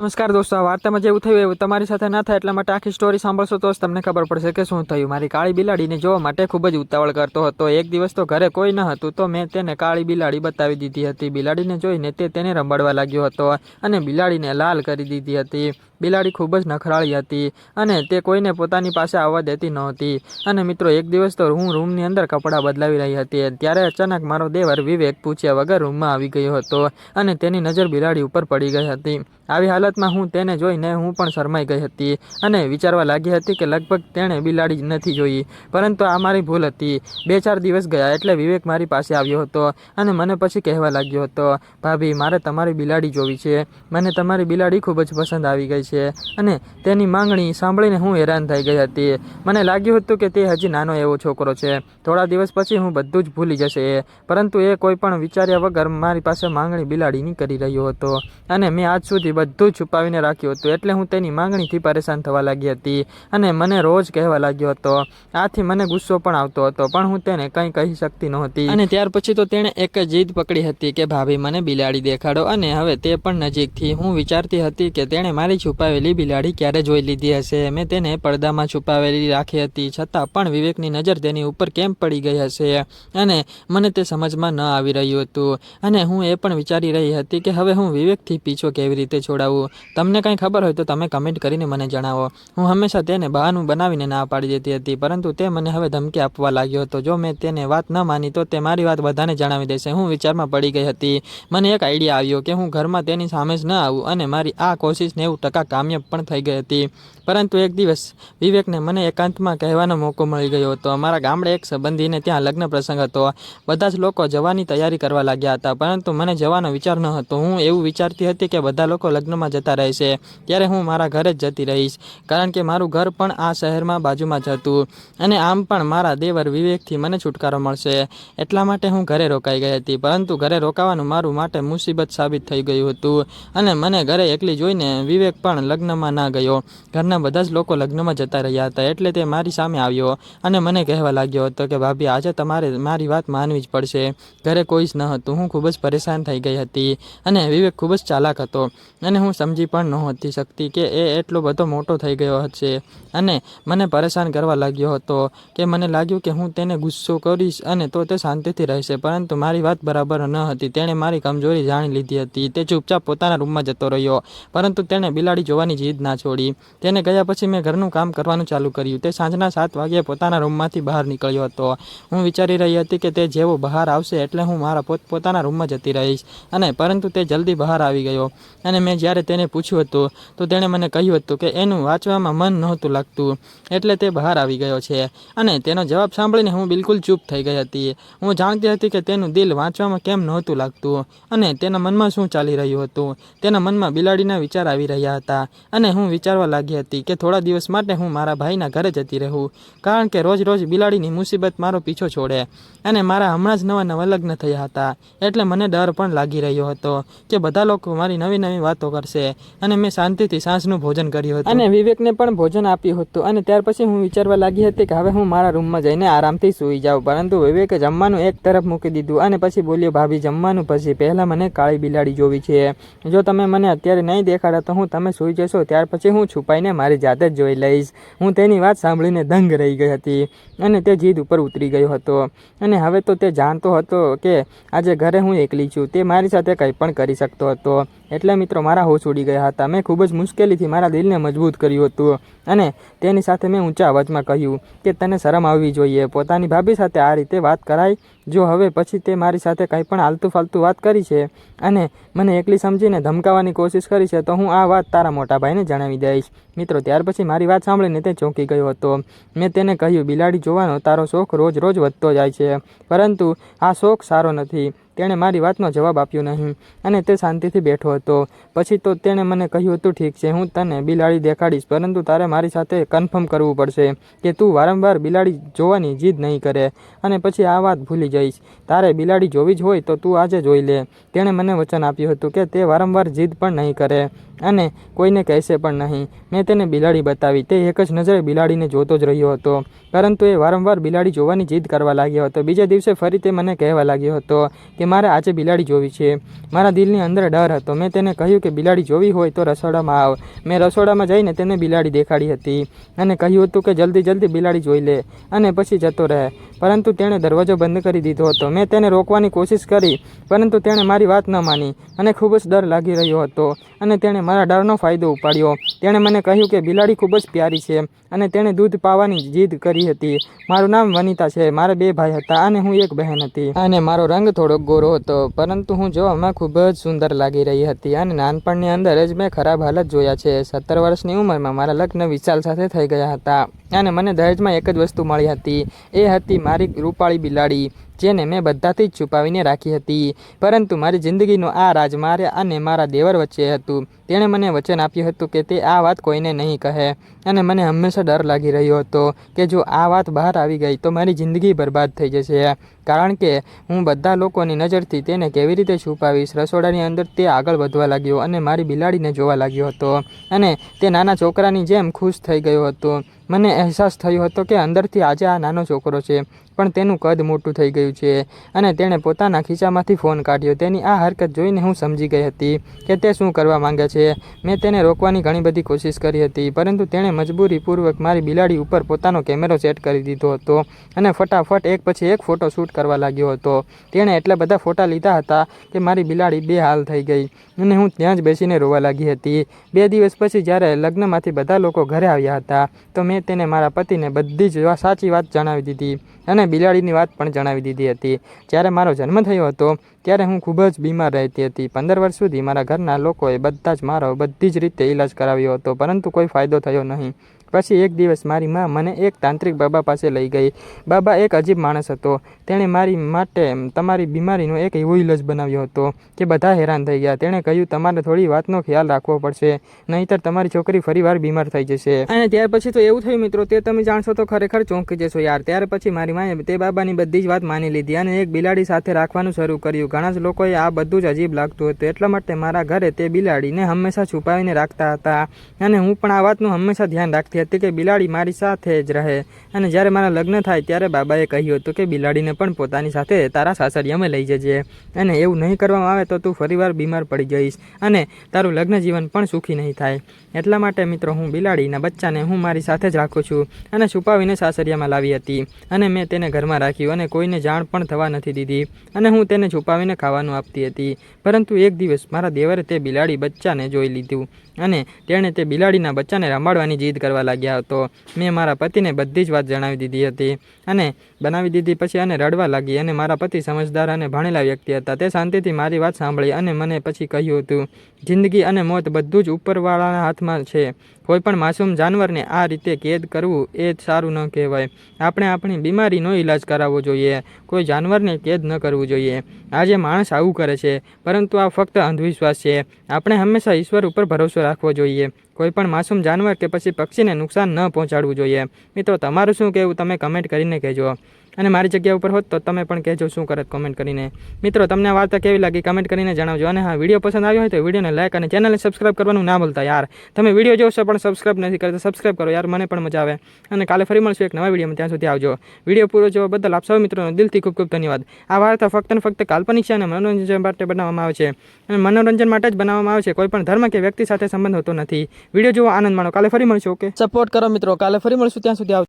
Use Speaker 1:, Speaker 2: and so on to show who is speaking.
Speaker 1: નમસ્કાર દોસ્તો, આ વાર્તામાં જેવું થયું એવું તમારી સાથે ના થાય એટલા માટે આખી સ્ટોરી સાંભળશો તો તમને ખબર પડશે કે શું થયું. મારી કાળી બિલાડીને જોવા માટે ખૂબ જ ઉતાવળ કરતો હતો. એક દિવસ તો ઘરે કોઈ ન હતું તો મેં તેને કાળી બિલાડી બતાવી દીધી હતી. બિલાડીને જોઈને તે તેને રંબાડવા લાગ્યો હતો અને બિલાડીને લાલ કરી દીધી હતી. બિલાડી ખૂબ જ નખરાળી હતી અને તે કોઈને પોતાની પાસે આવવા દેતી નહોતી. અને મિત્રો, એક દિવસ તો હું રૂમની અંદર કપડાં બદલાવી રહી હતી. ત્યારે અચાનક મારો દેવર વિવેક પૂછ્યા વગર રૂમમાં આવી ગયો હતો અને તેની નજર બિલાડી ઉપર પડી ગઈ હતી. આવી હાલતમાં હું તેને જોઈને હું પણ શરમાઈ ગઈ હતી અને વિચારવા લાગી હતી કે લગભગ તેણે બિલાડી નથી જોઈ. પરંતુ આ મારી ભૂલ હતી. બે ચાર દિવસ ગયા એટલે વિવેક મારી પાસે આવ્યો હતો અને મને પછી કહેવા લાગ્યો હતો, ભાભી, મારે તમારી બિલાડી જોવી છે. મને તમારી બિલાડી ખૂબ જ પસંદ આવી ગઈ છે. અને તેની માંગણી સાંભળીને હું હેરાન થઈ ગઈ હતી. મને લાગ્યું હતું કે તે હજી નાનો એવો છોકરો છે. થોડા દિવસ પછી હું બધું જ ભૂલી જશે. પરંતુ એ કોઈ પણ વિચાર્યા વગર મારી પાસે માંગણી બિલાડીની કરી રહ્યો હતો. અને મેં આજ સુધી બધું જ છુપાવીને રાખ્યું હતું એટલે હું તેની માંગણીથી પરેશાન થવા લાગી હતી અને મને રોજ કહેવા લાગ્યો હતો. આથી મને ગુસ્સો પણ આવતો હતો, પણ હું તેને કંઈ કહી શકતી નહોતી. અને ત્યાર પછી તો તેણે એક જીદ પકડી હતી કે, ભાભી, મને બિલાડી દેખાડો. અને હવે તે પણ નજીકથી. હું વિચારતી હતી કે, તેણે મારી છુપાવેલી બિલાડી ક્યારે જોઈ લીધી હશે? મેં તેને પડદામાં છુપાવેલી રાખી હતી, છતાં પણ વિવેકની નજર તેની ઉપર કેમ પડી ગઈ હશે? અને મને તે સમજમાં ન આવી રહ્યું હતું. અને હું એ પણ વિચારી રહી હતી કે, હવે હું વિવેકથી પીછો કેવી રીતે છોડાવું? તમને કંઈ ખબર હોય તો તમે કમેન્ટ કરીને મને જણાવો. હું હંમેશા તેને બહાનું બનાવીને ના પાડી દેતી હતી, પરંતુ તે મને હવે ધમકી આપવા લાગ્યો હતો. જો મેં તેને વાત ન માની તો તે મારી વાત બધાને જણાવી દેશે. હું વિચારમાં પડી ગઈ હતી. મને એક આઈડિયા આવ્યો કે હું ઘરમાં તેની સામે જ ન આવું અને મારી આ કોશિશ નેવું ટકા કામયાબ પણ થઈ ગઈ હતી. પરંતુ એક દિવસ વિવેકને મને એકાંતમાં કહેવાનો મોકો મળી ગયો હતો. અમારા ગામડે એક સંબંધીને ત્યાં લગ્ન પ્રસંગ હતો. બધા જ લોકો જવાની તૈયારી કરવા લાગ્યા હતા, પરંતુ મને જવાનો વિચાર ન હતો. હું એવું વિચારતી હતી કે બધા લોકો લગ્નમાં જતા રહેશે ત્યારે હું મારા ઘરે જ જતી રહીશ. કારણ કે મારું ઘર પણ આ શહેરમાં બાજુમાં જ હતું અને આમ પણ મારા દેવર વિવેકથી મને છુટકારો મળશે. એટલા માટે હું ઘરે રોકાઈ ગઈ હતી. પરંતુ ઘરે રોકાવાનું મારું માટે મુસીબત સાબિત થઈ ગયું હતું અને મને ઘરે એકલી જોઈને વિવેક પણ લગ્નમાં ના ગયો. ઘરના બધા જ લોકો લગ્નમાં જતા રહ્યા હતા એટલે તે મારી સામે આવ્યો અને મને કહેવા લાગ્યો હતો કે, ભાભી, આજે તમારે મારી વાત માનવી જ પડશે. ઘરે કોઈ જ ન હતું. હું ખૂબ જ પરેશાન થઈ ગઈ હતી. અને વિવેક ખૂબ જ ચાલાક હતો અને હું સમજી પણ નહોતી શકતી કે એ એટલો બધો મોટો થઈ ગયો હશે. અને મને પરેશાન કરવા લાગ્યો હતો કે મને લાગ્યું કે હું તેને ગુસ્સો કરીશ અને તો તે શાંતિથી રહેશે, પરંતુ મારી વાત બરાબર ન હતી. તેણે મારી કમજોરી જાણી લીધી હતી. તે ચૂપચાપ પોતાના રૂમમાં જતો રહ્યો, પરંતુ તેણે બિલાડી જોવાની જીદ ના છોડી. તેને ગયા પછી મેં ઘરનું કામ કરવાનું ચાલુ કર્યું. તે સાંજના સાત વાગ્યે પોતાના રૂમમાંથી બહાર નીકળ્યો હતો. હું વિચારી રહી હતી કે તે જેવો બહાર આવશે એટલે હું મારા પોતપોતાના રૂમમાં જતી રહીશ. અને પરંતુ તે જલ્દી બહાર આવી ગયો. અને મેં જ્યારે તેને પૂછ્યું હતું, તો તેણે મને કહ્યું હતું કે એનું વાંચવામાં મન નહોતું લાગતું, એટલે તે બહાર આવી ગયો છે. અને તેનો જવાબ સાંભળીને હું બિલકુલ ચૂપ થઈ ગઈ હતી. હું જાણતી હતી કે તેનું દિલ વાંચવામાં કેમ નહોતું લાગતું, અને તેના મનમાં શું ચાલી રહ્યું હતું. તેના મનમાં બિલાડીના વિચાર આવી રહ્યા હતા, અને હું વિચારવા લાગી હતી કે થોડા દિવસ માટે હું મારા ભાઈના ઘરે જતી રહું, કારણ કે રોજ રોજ બિલાડીની મુસીબત મારો પીછો છોડે, અને મારા હમણાં જ નવા નવા લગ્ન થયા હતા, એટલે મને ડર પણ લાગી રહ્યો હતો કે બધા લોકો મારી નવી નવી વાતો કરશે. અને મેં શાંતિથી સાંજનું ભોજન કર્યું હતું. અને વિવેકને પણ ભોજન આપ્યું હતું. અને ત્યાર પછી હું વિચારવા લાગી હતી કે હવે હું મારા રૂમમાં જઈને આરામથી સૂઈ જાઉં. પરંતુ વિવેકે જમવાનું એક તરફ મૂકી દીધું અને પછી બોલ્યો, ભાભી, જમવાનું પછી પહેલાં મને કાળી બિલાડી જોવી છે. જો તમે મને અત્યારે નહીં દેખાડો તો હું તમે સૂઈ જશો. ત્યાર પછી હું છુપાઈને મારી જાતે જ જોઈ લઈશ. હું તેની વાત સાંભળીને દંગ રહી ગઈ હતી અને તે જીદ ઉપર ઉતરી ગયો હતો. અને હવે તો તે જાણતો હતો કે આજે ઘરે હું એકલી છું. તે મારી સાથે કંઈ પણ કરી શકતો હતો. એટલે મિત્રો, મારા હોશ ઉડી ગયા હતા. મેં ખૂબ જ મુશ્કેલીથી મારા દિલને મજબૂત કર્યું હતું અને તેની સાથે મેં ઊંચા અવાજમાં કહ્યું કે તને શરમ આવવી જોઈએ. પોતાની ભાભી સાથે આ રીતે વાત કરાય. જો હવે પછી તે મારી સાથે કંઈ પણ આલતું ફાલતું વાત કરી છે અને મને એકલી સમજીને ધમકાવવાની કોશિશ કરી છે, તો હું આ વાત તારા મોટા ભાઈને જણાવી દઈશ. મિત્રો, ત્યાર પછી મારી વાત સાંભળીને તે ચોંકી ગયો હતો. મેં તેને કહ્યું, બિલાડી જોવાનો તારો શોખ રોજ રોજ વધતો જાય છે, પરંતુ આ શોખ સારો નથી. તેણે મારી વાતનો જવાબ આપ્યો નહીં અને તે શાંતિથી બેઠો હતો. પછી તો તેણે મને કહ્યું હતું ઠીક છે, હું તને બિલાડી દેખાડીશ, પરંતુ તારે મારી સાથે કન્ફર્મ કરવું પડશે કે તું વારંવાર બિલાડી જોવાની જીદ નહીં કરે અને પછી આ વાત ભૂલી જઈશ. તારે બિલાડી જોવી જ હોય તો તું આજે જોઈ લે. તેણે મને વચન આપ્યું હતું કે તે વારંવાર જીદ પણ નહીં કરે. અને કોઈને કહેશે પણ નહીં. મેં તેને બિલાડી બતાવી. તે એક જ નજરે બિલાડીને જોતો જ રહ્યો હતો. પરંતુ એ વારંવાર બિલાડી જોવાની જીદ કરવા લાગ્યો હતો. બીજા દિવસે ફરી તે મને કહેવા લાગ્યો હતો કે મારે આજે બિલાડી જોવી છે. મારા દિલની અંદર ડર હતો. મેં તેને કહ્યું કે બિલાડી જોવી હોય તો રસોડામાં આવ. મેં રસોડામાં જઈને તેને બિલાડી દેખાડી હતી અને કહ્યું હતું કે જલ્દી જલ્દી બિલાડી જોઈ લે અને પછી જતો રહે. પરંતુ તેણે દરવાજો બંધ કરી દીધો હતો. મેં તેને રોકવાની કોશિશ કરી, પરંતુ તેણે મારી વાત ન માની. મને ખૂબ જ ડર લાગી રહ્યો હતો. અને તેણે મારા ડરનો ફાયદો ઉપાડ્યો. તેણે મને કહ્યું કે બિલાડી ખૂબ જ પ્યારી છે અને તેણે દૂધ પાવાની જીદ કરી હતી. મારું નામ વનિતા છે. મારે બે ભાઈ હતા અને હું એક બહેન હતી. અને મારો રંગ થોડોક ગોરો હતો, પરંતુ હું જોવામાં ખૂબ જ સુંદર લાગી રહી હતી અને નાનપણની અંદર જ મેં ખરાબ હાલત જોયા છે. સત્તર વર્ષની ઉંમરમાં મારા લગ્ન વિશાલ સાથે થઈ ગયા હતા. અને મને દહેજમાં એક જ વસ્તુ મળી હતી. એ હતી મારી રૂપાળી બિલાડી, જેને મેં બધાથી જ છુપાવીને રાખી હતી. પરંતુ મારી જિંદગીનો આ રાજ મારે અને મારા દેવર વચ્ચે હતું. તેણે મને વચન આપ્યું હતું કે તે આ વાત કોઈને નહીં કહે. અને મને હંમેશા ડર લાગી રહ્યો હતો કે જો આ વાત બહાર આવી ગઈ તો મારી જિંદગી બરબાદ થઈ જશે. કારણ કે હું બધા લોકોની નજરથી તેને કેવી રીતે છુપાવીશ? રસોડાની અંદર તે આગળ વધવા લાગ્યો અને મારી બિલાડીને જોવા લાગ્યો હતો. અને તે નાના છોકરાની જેમ ખુશ થઈ ગયો હતો. મને અહેસાસ થયો હતો કે અંદરથી આજે આ નાનો છોકરો છે. પણ તેનું કદ મોટું થઈ ગયું છે. અને તેણે પોતાના ખીચામાંથી ફોન કાઢ્યો. તેની આ હરકત જોઈને હું સમજી ગઈ હતી કે તે શું કરવા માંગે છે. મેં તેને રોકવાની ઘણી બધી કોશિશ કરી હતી, પરંતુ તેણે મજબૂરીપૂર્વક મારી બિલાડી ઉપર પોતાનો કેમેરો સેટ કરી દીધો હતો અને ફટાફટ એક પછી એક ફોટો શૂટ કરવા લાગ્યો હતો. તેણે એટલા બધા ફોટા લીધા હતા કે મારી બિલાડી બે હાલ થઈ ગઈ અને હું ત્યાં જ બેસીને રોવા લાગી હતી. બે દિવસ પછી જ્યારે લગ્નમાંથી બધા લોકો ઘરે આવ્યા હતા, તો મેં તેને મારા પતિને બધી જ સાચી વાત જણાવી દીધી અને બિલાડીની વાત પણ જણાવી દીધી હતી. જ્યારે મારો જન્મ થયો હતો, ત્યારે હું ખૂબ જ બીમાર રહેતી હતી. પંદર વર્ષ સુધી મારા ઘરના લોકોએ બધા જ મારો બધી જ રીતે ઈલાજ કરાવ્યો હતો, પરંતુ કોઈ ફાયદો થયો નહીં. પછી એક દિવસ મારી માં મને એક તાંત્રિક બાબા પાસે લઈ ગઈ. બાબા એક અજીબ માણસ હતો. તેણે મારી માટે તમારી બીમારીનો એક એવો ઇલાજ બનાવ્યો હતો કે બધા હેરાન થઈ ગયા. તેણે કહ્યું, તમારે થોડી વાતનો ખ્યાલ રાખવો પડશે, નહીંતર તમારી છોકરી ફરીવાર બીમાર થઈ જશે. અને ત્યાર પછી તો એવું થયું મિત્રો, તે તમે જાણશો તો ખરેખર ચોંકી જશો યાર. ત્યાર પછી મારી માએ તે બાબાની બધી જ વાત માની લીધી અને એક બિલાડી સાથે રાખવાનું શરૂ કર્યું. ઘણા જ લોકોએ આ બધું જ અજીબ લાગતું હતું. એટલા માટે મારા ઘરે તે બિલાડીને હંમેશા છુપાવીને રાખતા હતા. અને હું પણ આ વાતનું હંમેશા ધ્યાન રાખતી હતી કે, બિલાડી મારી સાથે જ રહે. અને જ્યારે મારા લગ્ન થાય ત્યારે બાબાએ કહ્યું હતું કે, બિલાડીને પણ પોતાની સાથે તારા સાસરિયામાં લઈ જજે. અને એવું નહીં કરવામાં આવે તો તું ફરીવાર બીમાર પડી જઈશ અને તારું લગ્ન જીવન પણ સુખી નહીં થાય. એટલા માટે મિત્રો, હું બિલાડીના બચ્ચાને હું મારી સાથે જ રાખું છું અને છુપાવીને સાસરિયામાં લાવી હતી. અને મેં તેને ઘરમાં રાખ્યું અને કોઈને જાણ પણ થવા નથી દીધી. અને હું તેને છુપાવીને ખાવાનું આપતી હતી. પરંતુ એક દિવસ મારા દેવરે તે બિલાડી બચ્ચાને જોઈ લીધું અને તેણે તે બિલાડીના બચ્ચાને રમાડવાની જીદ કરવા લાગ્યા હતો. મેં મારા પતિને બધી જ વાત જણાવી દીધી હતી અને બનાવી દીધી. પછી અને રડવા લાગી અને મારા પતિ સમજદાર અને ભણેલા વ્યક્તિ હતા. તે શાંતિથી મારી વાત સાંભળી અને મને પછી કહ્યું હતું, જિંદગી અને મોત બધું જ ઉપરવાળાના હાથમાં છે. કોઈ પણ માસૂમ જાનવરને આ રીતે કેદ કરવું એ સારું ન કહેવાય. આપણે આપણી બીમારીનો ઈલાજ કરાવવો જોઈએ. કોઈ જાનવરને કેદ ન કરવું જોઈએ. આજે માણસ આવું કરે છે. પરંતુ આ ફક્ત અંધવિશ્વાસ છે. આપણે હંમેશા ઈશ્વર ઉપર ભરોસો રાખવો જોઈએ. કોઈ પણ માસૂમ જાનવર કે પછી પક્ષીને નુકસાન ન પહોંચાડવું જોઈએ. મિત્રો, તમારું શું કહેવું? તમે કમેન્ટ કરીને કહેજો. અને મારી જગ્યા ઉપર હોત તો તમે પણ કહેજો શું કરત કોમેન્ટ કરીને. મિત્રો, તમને વાર્તા કેવી લાગી કમેન્ટ કરીને જણાવજો. અને હા, વીડિયો પસંદ આવ્યો હોય તો વિડીયોને લાઈક અને ચેનલને સબસ્ક્રાઇબ કરવાનું ના ભૂલતા યાર. તમે વીડિયો જોશો પણ સબસ્ક્રાઇબ નથી કરતા સબસ્ક્રાઇબ કરો યાર, મને પણ મજા આવે. અને કાલે ફરી મળશું એક નવા વિડીયોમાં, ત્યાં સુધી આવજો. વીડિયો પૂરો જોવા બદલ આપ સૌ મિત્રોનો દિલથી ખૂબ ખૂબ ધન્યવાદ. આ વાર્તા ફક્ત ને ફક્ત કાલ્પનિક છે અને મનોરંજન માટે બનાવવામાં આવે છે. અને મનોરંજન માટે જ બનાવવામાં આવે છે. કોઈ પણ ધર્મ કે વ્યક્તિ સાથે સંબંધ હોતો નથી. વીડિયો જોવો આનંદ માણો. કાલે ફરી મળશું ઓકે સપોર્ટ કરો મિત્રો. કાલે ફરી મળશું, ત્યાં સુધી આવજો.